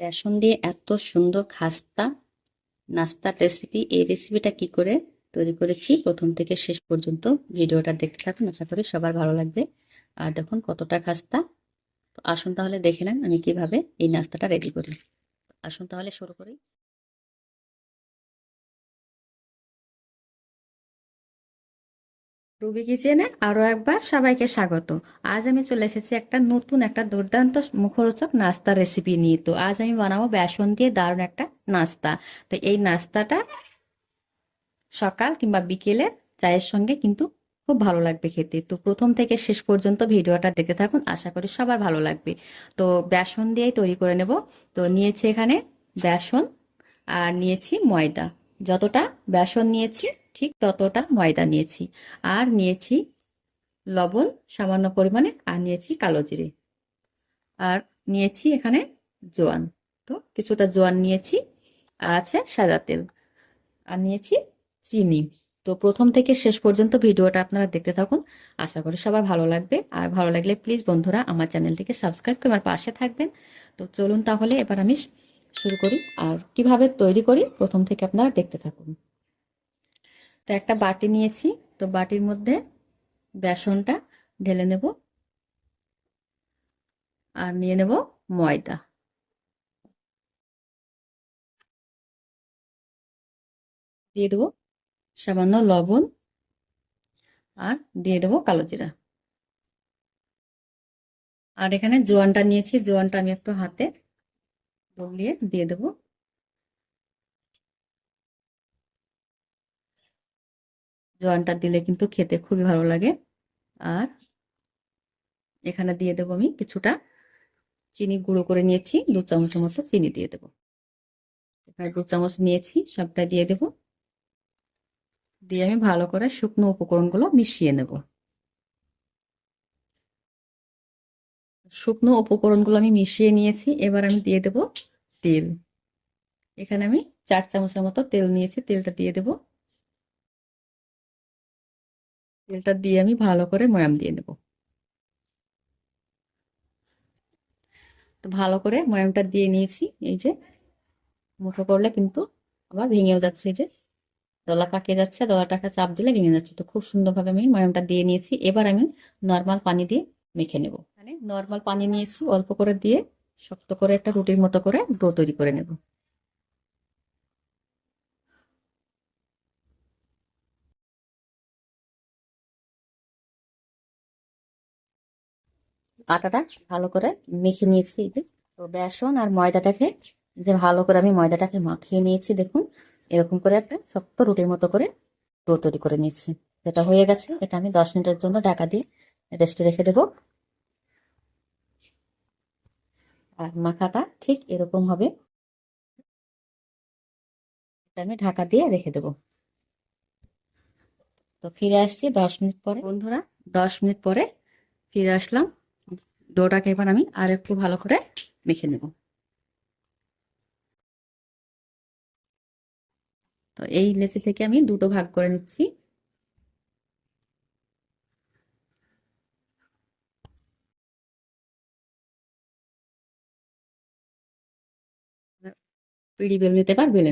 বেসন দিয়ে এত সুন্দর খাস্তা, নাস্তার রেসিপি এই রেসিপিটা কি করে তৈরি করেছি, প্রথম থেকে শেষ পর্যন্ত ভিডিওটা দেখতে থাকুন, আশা করি সবার ভালো লাগবে। আর দেখুন কতটা খাস্তা। তো আসুন তাহলে দেখে নেন আমি কীভাবে এই নাস্তাটা রেডি করি। আসুন তাহলে শুরু করি। রুবি কিচেনে আরও একবার সবাইকে স্বাগত। আজ আমি চলে এসেছি একটা নতুন, একটা দুর্দান্ত মুখরোচক নাস্তার রেসিপি নিয়ে। তো আজ আমি বানাবো বেসন দিয়ে দারুণ একটা নাস্তা। তো এই নাস্তাটা সকাল কিংবা বিকেলে চায়ের সঙ্গে কিন্তু খুব ভালো লাগবে খেতে। তো প্রথম থেকে শেষ পর্যন্ত ভিডিওটা দেখে থাকুন, আশা করি সবার ভালো লাগবে। তো বেসন দিয়েই তৈরি করে নেব। তো নিয়েছি এখানে বেসন আর নিয়েছি ময়দা। যতটা বেসন নিয়েছি ঠিক ততটা ময়দা নিয়েছি। আর নিয়েছি লবণ সামান্য পরিমাণে, আর নিয়েছি কালো জিরে। আর নিয়েছি এখানে জোয়ান। তো কিছুটা জোয়ান নিয়েছি, আর আছে সাদা তেল। আর নিয়েছি চিনি। তো প্রথম থেকে শেষ পর্যন্ত ভিডিওটা আপনারা দেখতে থাকুন। আশা করি সবার ভালো লাগবে। আর ভালো লাগলে প্লিজ বন্ধুরা আমার চ্যানেলটিকে সাবস্ক্রাইব করে আমার পাশে থাকবেন। তো চলুন তাহলে এবার আমি শুরু করি। আর কীভাবে তৈরি করি, প্রথম থেকে আপনারা দেখতে থাকুন। তো একটা বাটি নিয়েছি। তো বাটির মধ্যে বেসনটা ঢেলে নেব। আর নিয়ে নেব ময়দা। দিয়ে দেবো সামান্য লবণ। আর দিয়ে দেবো কালো জিরা। আর এখানে জোয়ানটা নিয়েছি। জোয়ানটা আমি একটু হাতে দিয়ে দেবো। জোয়ানটা দিলে কিন্তু খেতে খুবই ভালো লাগে। আর এখানে দিয়ে দেবো আমি কিছুটা চিনি গুঁড়ো করে নিয়েছি, দু চামচের মতো চিনি দিয়ে দেবো। এবার দু চামচ নিয়েছি, সবটা দিয়ে দেবো। দিয়ে আমি ভালো করে শুকনো উপকরণগুলো মিশিয়ে নেব। শুকনো উপকরণগুলো আমি মিশিয়ে নিয়েছি, এবার আমি দিয়ে দেব তেল। এখানে আমি চার চামচের মতো তেল নিয়েছি, তেলটা দিয়ে দেব। তেলটা দিয়ে আমি ভালো করে ময়াম দিয়ে নেব। তো ভালো করে ময়ামটা দিয়ে নিয়েছি, এই যে মুঠো করলে কিন্তু আবার ভেঙেও যাচ্ছে, এই যে দলা পাকিয়ে যাচ্ছে, দলাটাকে চাপ দিলে ভেঙে যাচ্ছে। তো খুব সুন্দরভাবে আমি ময়ামটা দিয়ে নিয়েছি, এবার আমি নর্মাল পানি দিয়ে মেখে নেব। মানে নর্মাল পানি নিয়েছি, অল্প করে দিয়ে শক্ত করে একটা রুটির মতো করে ডো তৈরি করে নেব। আটাটা ভালো করে মেখে নিয়েছি এই যে। তো বেসন আর ময়দাটাকে যে ভালো করে আমি ময়দাটাকে মাখিয়ে নিয়েছি, দেখুন, এরকম করে একটা শক্ত রুটির মতো করে ডো তৈরি করে নিয়েছি। যেটা হয়ে গেছে, এটা আমি দশ মিনিটের জন্য ঢাকা দিয়ে রেস্টে রেখে দেবো। আর মাখাটা ঠিক এরকম হবে। এটা আমি ঢাকা দিয়ে রেখে দেবো। তো ফিরে আসছি দশ মিনিট পরে। বন্ধুরা, দশ মিনিট পরে ফিরে আসলাম। ডোটাকে এবার আমি আর একটু ভালো করে মেখে নেব। তো এই লেচি থেকে আমি দুটো ভাগ করে নিচ্ছি। পিড়ি নিতে বেলে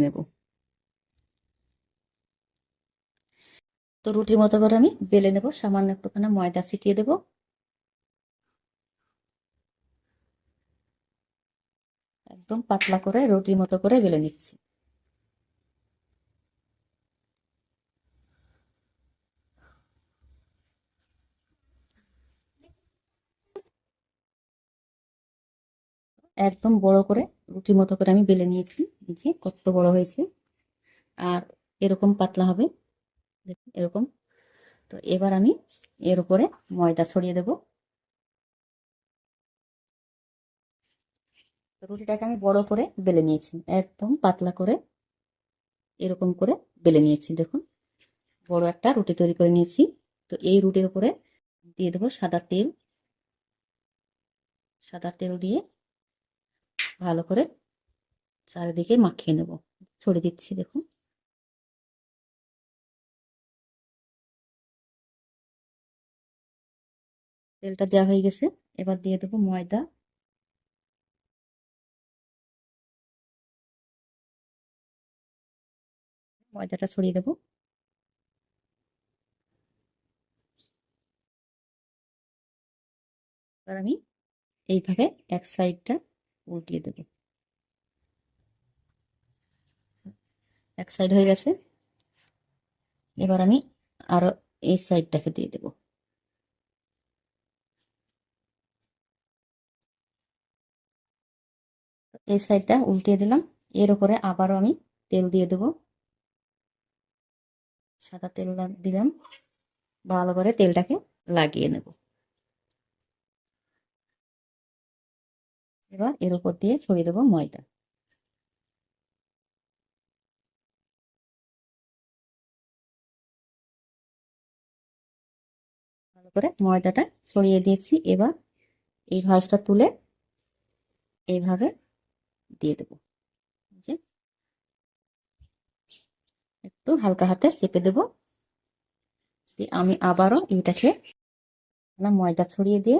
তো রুটির মতো করে আমি বেলে নেব, সামান্য একটুখানি ময়দা ছিটিয়ে দেব। একদম পাতলা করে রুটির মতো করে বেলে নিচ্ছি। একদম বড় করে রুটির মতো করে আমি বেলে নিয়েছি যে কত বড় হয়েছে। আর এরকম পাতলা হবে এরকম। তো এবার আমি এর উপরে ময়দা ছড়িয়ে দেব। রুটিটাকে আমি বড় করে বেলে নিয়েছি। একদম পাতলা করে এরকম করে বেলে নিয়েছি, দেখুন। বড় একটা রুটি তৈরি করে নিয়েছি। তো এই রুটির উপরে দিয়ে দেবো সাদা তেল। সাদা তেল দিয়ে ভালো করে চারিদিকে মাখিয়ে নেব। ছড়িয়ে দিচ্ছি, দেখুন। তেলটা দেওয়া হয়ে গেছে। এবার দিয়ে দেবো ময়দা। ময়দাটা ছড়িয়ে দেবো। এবার আমি এইভাবে এক সাইডটা উল্টিয়ে দেবো। এক সাইড হয়ে গেছে। এবার আমি আরও এই সাইডটাকে দিয়ে দেবো। এই সাইডটা উল্টিয়ে দিলাম। এর উপরে আবারও আমি তেল দিয়ে দেবো। সাদা তেল দিলাম, ভালো করে তেলটাকে লাগিয়ে নেব। এবার এর উপর দিয়ে ছড়িয়ে দেবো ময়দা। ভালো করে ময়দাটা ছড়িয়ে দিয়েছি, এবার এই ভাঁজটা তুলে এইভাবে দিয়ে দেবো যে একটু হালকা হাতে চেপে দেবো। আমি আবারও এটাকে না ময়দা ছড়িয়ে দিয়ে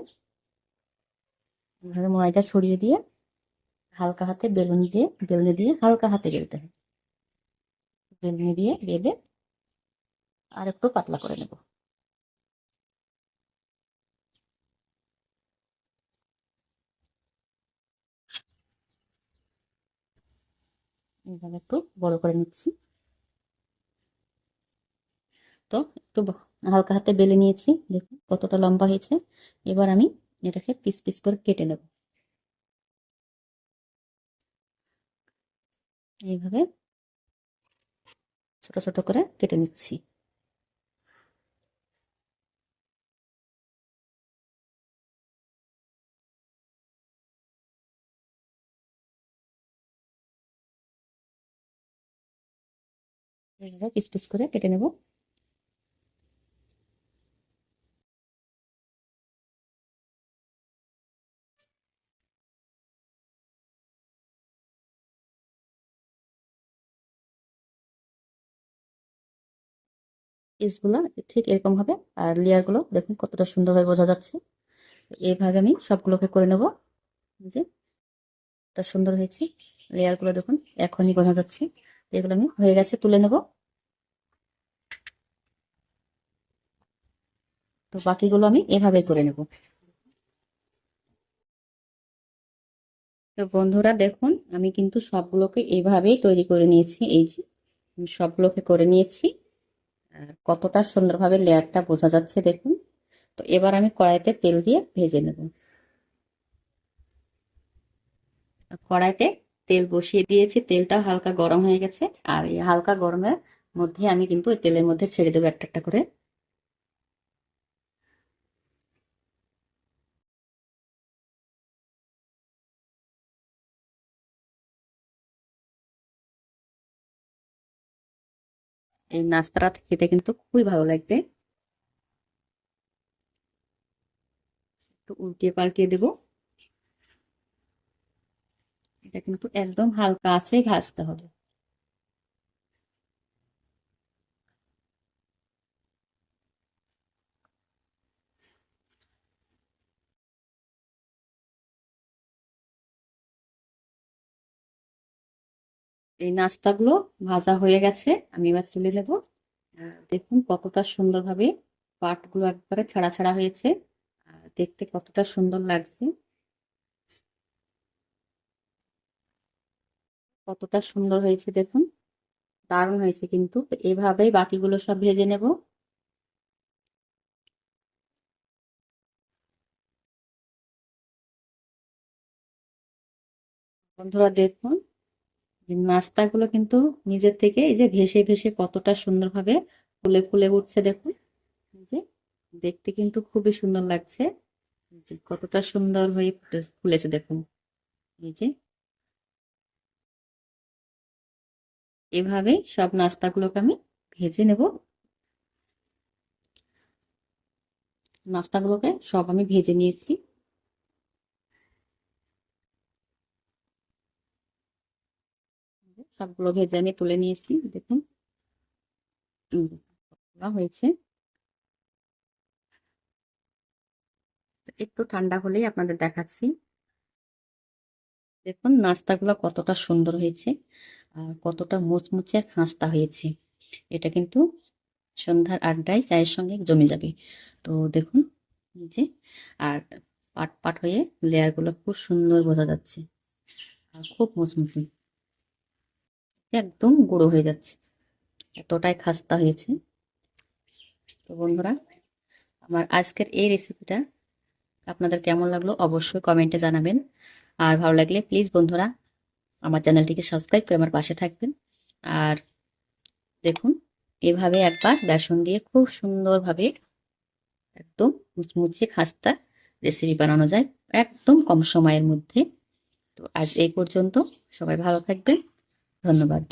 ময়দা ছড়িয়ে দিয়ে হালকা হাতে বেলুন দিয়ে, বেলনি দিয়ে হালকা হাতে বেলতে হবে। বেলনি দিয়ে বেলে আর একটু পাতলা করে নেব। এইভাবে একটু বড় করে নিচ্ছি। তো একটু হালকা হাতে বেলে নিয়েছি, দেখুন কতটা লম্বা হয়েছে। এবার আমি এটাকে পিস পিস করে কেটে নেব। এইভাবে ছোট ছোট করে কেটে নিচ্ছি। পিস পিস করে কেটে নেব। পিসগুলো ঠিক এরকম হবে। আর লেয়ারগুলো দেখুন কতটা সুন্দরভাবে বোঝা যাচ্ছে। এইভাবে আমি সবগুলোকে করে নেব। যে সুন্দর হয়েছে। লেয়ারগুলো দেখুন এখনই বোঝা যাচ্ছে। এগুলো আমি হয়ে গেছে, তুলে নেব। তো বাকিগুলো আমি এভাবে করে নেব। তো বন্ধুরা দেখুন, আমি কিন্তু সবগুলোকে এইভাবেই তৈরি করে নিয়েছি। এই যে সবগুলোকে করে নিয়েছি। আর কতটা সুন্দরভাবে লেয়ারটা বোঝা যাচ্ছে দেখুন। তো এবার আমি কড়াইতে তেল দিয়ে ভেজে নেব। কড়াইতে তেল বসিয়ে দিয়েছি, তেলটা হালকা গরম হয়ে গেছে। আর এই হালকা গরমের মধ্যে আমি কিন্তু তেলের মধ্যে ছেড়ে দেবো একটা একটা করে। এই নাস্তাটা খেতে কিন্তু খুবই ভালো লাগবে। একটু উল্টিয়ে পাল্টিয়ে দেবো। এটা কিন্তু একদম হালকা আছে ভাজতে হবে। এই নাস্তাগুলো ভাজা হয়ে গেছে, আমি এবার তুলে নেব। দেখুন কতটা সুন্দরভাবে পাটগুলো একবারে ছাড়া ছাড়া হয়েছে দেখতে কতটা সুন্দর লাগছে। কতটা সুন্দর হয়েছে দেখুন, দারুণ হয়েছে কিন্তু। এভাবেই বাকিগুলো সব ভেজে নেব। বন্ধুরা দেখুন নাস্তাগুলো কিন্তু নিজের থেকে এই যে ভেসে ভেসে কতটা সুন্দরভাবে ফুলে ফুলে উঠছে দেখুন। যে দেখতে কিন্তু খুবই সুন্দর লাগছে। যে কতটা সুন্দর হয়ে ফুলেছে দেখুন। এই যে এভাবে সব নাস্তাগুলোকে আমি ভেজে নেব। নাস্তাগুলোকে সব আমি ভেজে নিয়েছি। সবগুলো ভেজে আমি তুলে নিয়েছি, দেখুন। হয়েছে। একটু ঠান্ডা হলেই আপনাদের দেখাচ্ছি। দেখুন, নাস্তাগুলো কতটা সুন্দর হয়েছে আর কতটা মুচমুচে খাস্তা হয়েছে। এটা কিন্তু সন্ধ্যার আড্ডায় চায়ের সঙ্গে জমে যাবে। তো দেখুন যে, আর পাট পাট হয়ে লেয়ারগুলো খুব সুন্দর বোঝা যাচ্ছে। আর খুব মচমুচে। একদম গুঁড়ো হয়ে যাচ্ছে। এতটাই খাস্তা হয়েছে। তো বন্ধুরা, আমার আজকের এই রেসিপিটা আপনাদের কেমন লাগল অবশ্যই কমেন্টে জানাবেন। আর ভালো লাগলে প্লিজ বন্ধুরা, আমার চ্যানেলটিকে সাবস্ক্রাইব করে আমার পাশে থাকবেন। আর দেখুন, এভাবে একবার বেসন দিয়ে খুব সুন্দরভাবে একদম মুচমুচে খাস্তা রেসিপি বানানো যায় একদম কম সময়ের মধ্যে। তো আজ এই পর্যন্ত সবাই ভালো থাকবেন। ধন্যবাদ।